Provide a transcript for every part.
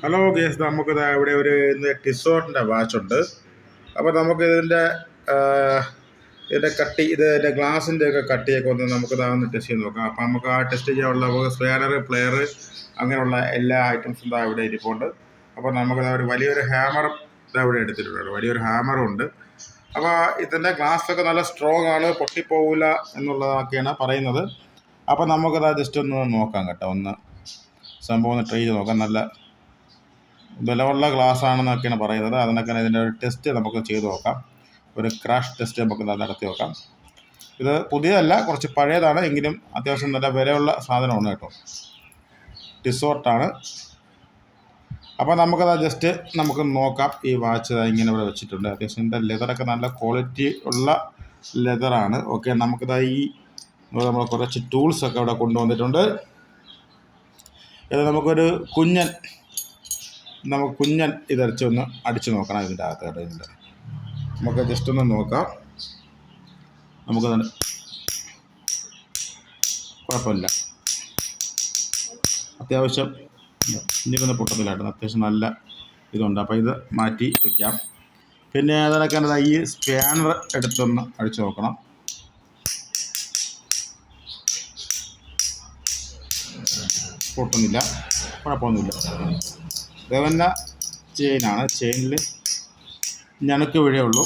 Hello guys നമുക്ക് ഇവിടെ ഒരു ഇന്ന് ടിസോറിന്റെ വാച്ചുണ്ട് അപ്പോൾ നമുക്ക് ഇതിന്റെ ഇതിന്റെ കട്ടി ഇത് ഇതിന്റെ ഗ്ലാസിന്റെ ഒക്കെ കട്ടിയൊക്കെ ഒന്ന് നമുക്ക് ഇതാകുന്ന ടെസ്റ്റ് ചെയ്ത് നോക്കാം. അപ്പോൾ നമുക്ക് ആ ടെസ്റ്റ് ചെയ്യാനുള്ള സ്പെയർ പ്ലെയർ അങ്ങനെയുള്ള എല്ലാ ഐറ്റംസും ദാ ഇവിടെ ഇരിപ്പുണ്ട്. അപ്പോൾ നമുക്ക് ഒരു വലിയൊരു ഹാമർ ഇതാ ഇവിടെ എടുത്തിട്ടുണ്ട്. വലിയൊരു ഹാമറും ഉണ്ട്. അപ്പോൾ ഇതിന്റെ ഗ്ലാസ് ഒക്കെ നല്ല സ്ട്രോങ് ആണ് പൊട്ടിപ്പോവില്ല എന്നുള്ളതൊക്കെയാണ് പറയുന്നത്. അപ്പോൾ നമുക്കത് ജസ്റ്റ് ഒന്ന് നോക്കാം കേട്ടോ. ഒന്ന് സംഭവം ഒന്ന് ട്രൈ ചെയ്ത് നോക്കാം. നല്ല ബലമുള്ള ഗ്ലാസ് ആണെന്നൊക്കെയാണ് പറയുന്നത്. അതിനൊക്കെ ഇതിന്റെ ഒരു ടെസ്റ്റ് നമുക്ക് ചെയ്ത് നോക്കാം. ഒരു ക്രാഷ് ടെസ്റ്റ് നമുക്ക് നടത്തി നോക്കാം. ഇത് പുതിയതല്ല കുറച്ച് പഴയതാണ്. എങ്കിലും അത്യാവശ്യം നല്ല വിലയുള്ള സാധനമാണ് കേട്ടോ. ഡിസോർട്ടാണ് അപ്പോൾ നമുക്കത് ജസ്റ്റ് നമുക്ക് നോക്കാം. ഈ വാച്ച് ഇങ്ങനെ ഇവിടെ വെച്ചിട്ടുണ്ട്. അത്യാവശ്യം ഇതിന്റെ ലെതറൊക്കെ നല്ല ക്വാളിറ്റി ഉള്ള ലെതറാണ് ഓക്കെ നമുക്കത് ഈ നമ്മൾ കുറച്ച് ടൂൾസൊക്കെ ഇവിടെ കൊണ്ടുവന്നിട്ടുണ്ട്. ഇത് നമുക്കൊരു കുഞ്ഞൻ നമുക്ക് കുഞ്ഞൻ ഇതരച്ച് ഒന്ന് അടിച്ച് നോക്കണം ഇതിന്റെ അകത്ത് ഇതിന്റെ. നമുക്ക് ജസ്റ്റ് ഒന്ന് നോക്കാം. നമുക്ക് കുഴപ്പമില്ല. അത്യാവശ്യം ഇനിയൊന്നും പൊട്ടത്തില്ല കേട്ടോ അത്യാവശ്യം നല്ല ഇതുണ്ട്. അപ്പോൾ ഇത് മാറ്റി വയ്ക്കാം പിന്നെ അതിനൊക്കെ ഈ സ്കാനർ എടുത്തൊന്ന് അടിച്ചു നോക്കണം. പൊട്ടുന്നില്ല. കുഴപ്പമൊന്നുമില്ല. ഗവന്ന ചെയിനാണ് ചെയിനിൽ ഞണക്ക് വഴിയേ ഉള്ളൂ.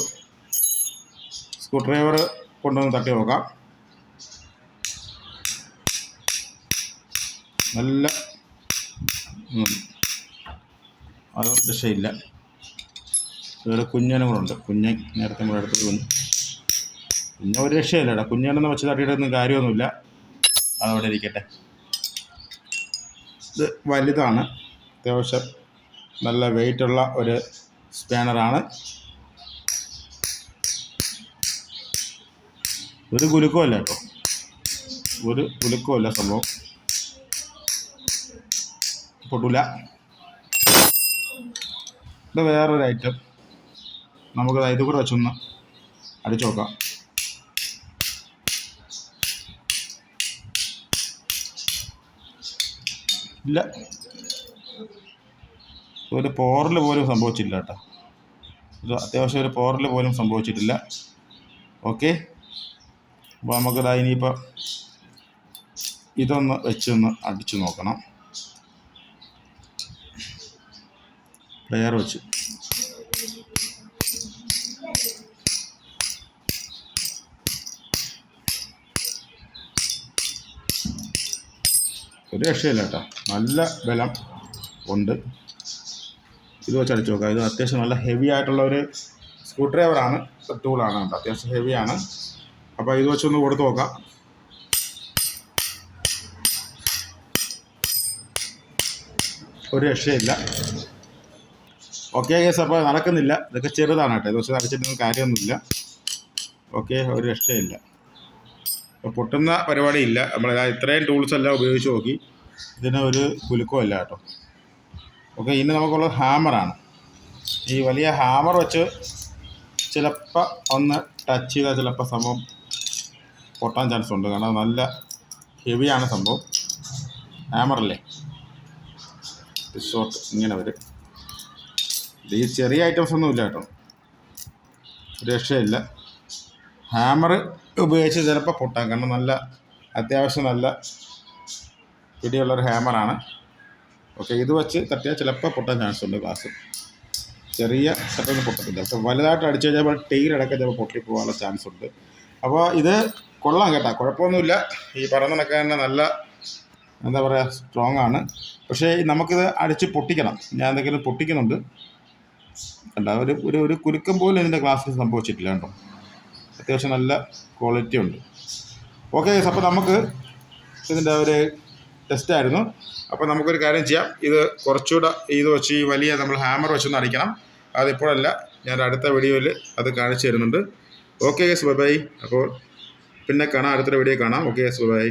സ്ക്രൂ ഡ്രൈവർ കൊണ്ടുവന്ന് തട്ടി നോക്കാം. നല്ല അത് രക്ഷയില്ല. വേറെ കുഞ്ഞനും കൂടെ ഉണ്ട്. കുഞ്ഞൻ നേരത്തെ കൂടെ അടുത്ത് വന്നു. കുഞ്ഞ ഒരു രക്ഷയില്ല കേട്ടോ കുഞ്ഞനെന്ന് വെച്ച് തട്ടിയിട്ടൊന്നും കാര്യമൊന്നുമില്ല. അതവിടെ ഇരിക്കട്ടെ. ഇത് വലുതാണ്. അത്യാവശ്യം നല്ല വെയിറ്റുള്ള ഒരു സ്പാനറാണ് ഒരു കുലുക്കമല്ല കേട്ടോ. ഒരു കുലുക്കമല്ല സംഭവം. പൊട്ടൂല. ഇത് വേറൊരു ഐറ്റം നമുക്ക് ഇത് കൂടെ വെച്ചൊന്ന് അടിച്ചു നോക്കാം. ഇല്ല. ഒരു പോറൽ പോലും സംഭവിച്ചില്ല കേട്ടോ. ഒരു അത്യാവശ്യം ഒരു പോറൽ പോലും സംഭവിച്ചിട്ടില്ല. ഓക്കെ? അപ്പോൾ നമുക്കിതാ ഇനിയിപ്പോൾ ഇതൊന്ന് വെച്ചൊന്ന് അടിച്ചു നോക്കണം. പ്ലെയർ വെച്ച്. ഒരു രക്ഷയില്ല കേട്ടോ. നല്ല ബലം ഉണ്ട്. ഇത് വെച്ച് അടിച്ച് നോക്കാം ഇത് അത്യാവശ്യം നല്ല ഹെവി ആയിട്ടുള്ള ഒരു സ്ക്രൂ ഡ്രൈവറാണ് ടൂളാണ് കേട്ടോ. അത്യാവശ്യം ഹെവിയാണ് അപ്പോൾ ഇത് വെച്ചൊന്ന് കൊടുത്ത് നോക്കാം. ഒരു രക്ഷയില്ല. ഓക്കെ കേസ് അപ്പോൾ നടക്കുന്നില്ല. ഇതൊക്കെ ചെറുതാണ് കേട്ടോ. ഇത് വെച്ച് അടിച്ചിട്ടൊന്നും കാര്യമൊന്നുമില്ല. ഓക്കെ ഒരു രക്ഷയില്ല. അപ്പോൾ പൊട്ടുന്ന പരിപാടിയില്ല. നമ്മൾ ഇത്രയും ടൂൾസ് എല്ലാം ഉപയോഗിച്ച് നോക്കി. ഇതിന് ഒരു കുലുക്കമല്ല കേട്ടോ. ഓക്കെ ഇനി നമുക്കുള്ളത് ഹാമറാണ് ഈ വലിയ ഹാമർ വെച്ച് ചിലപ്പോൾ ഒന്ന് ടച്ച് ചെയ്താൽ ചിലപ്പോൾ സംഭവം പൊട്ടാൻ ചാൻസ് ഉണ്ട്. കാരണം നല്ല ഹെവിയാണ് സംഭവം. ഹാമറല്ലേ റിസോർട്ട് ഇങ്ങനെ വരും. ഈ ചെറിയ ഐറ്റംസ് ഒന്നും ഇല്ല കേട്ടോ. രക്ഷയില്ല. ഹാമർ ഉപയോഗിച്ച് ചിലപ്പോൾ പൊട്ടാം. കാരണം നല്ല അത്യാവശ്യം നല്ല പിടിയുള്ളൊരു ഹാമറാണ് ഓക്കെ ഇത് വെച്ച് തട്ടിയാൽ ചിലപ്പോൾ പൊട്ടാൻ ചാൻസ് ഉണ്ട് ഗ്ലാസ് ചെറിയ തട്ടൊന്നും പൊട്ടത്തില്ല. പക്ഷെ വലുതായിട്ട് അടിച്ചു കഴിഞ്ഞാൽ ടെയിലടക്കം ചിലപ്പോൾ പൊട്ടിപ്പോകാനുള്ള ചാൻസ് ഉണ്ട്. അപ്പോൾ ഇത് കൊള്ളാം കേട്ടോ. കുഴപ്പമൊന്നുമില്ല. ഈ പറയുന്നതൊക്കെ തന്നെ നല്ല എന്താ പറയുക സ്ട്രോങ് ആണ്. പക്ഷേ നമുക്കിത് അടിച്ച് പൊട്ടിക്കണം. ഞാൻ എന്തെങ്കിലും പൊട്ടിക്കുന്നുണ്ട്. കണ്ട ഒരു ഒരു ഒരു കുരുക്കം പോലും ഇതിന്റെ ഗ്ലാസ്സിൽ സംഭവിച്ചിട്ടില്ല കേട്ടോ. അത്യാവശ്യം നല്ല ക്വാളിറ്റി ഉണ്ട്. ഓക്കെ അപ്പോൾ നമുക്ക് ഇതിന്റെ ഒരു ടെസ്റ്റായിരുന്നു അപ്പോൾ നമുക്കൊരു കാര്യം ചെയ്യാം. ഇത് കുറച്ചുകൂടെ ഇത് വെച്ച് ഈ വലിയ നമ്മൾ ഹാമർ വെച്ചൊന്ന് അടിക്കണം. അതിപ്പോഴല്ല ഞാൻ അടുത്ത വീഡിയോയിൽ അത് കാണിച്ചു തരുന്നുണ്ട്. ഓക്കെ യെസ് ബൈ ബൈ അപ്പോൾ പിന്നെ കാണാം അടുത്തൊരു വീഡിയോ കാണാം. Okay bye bye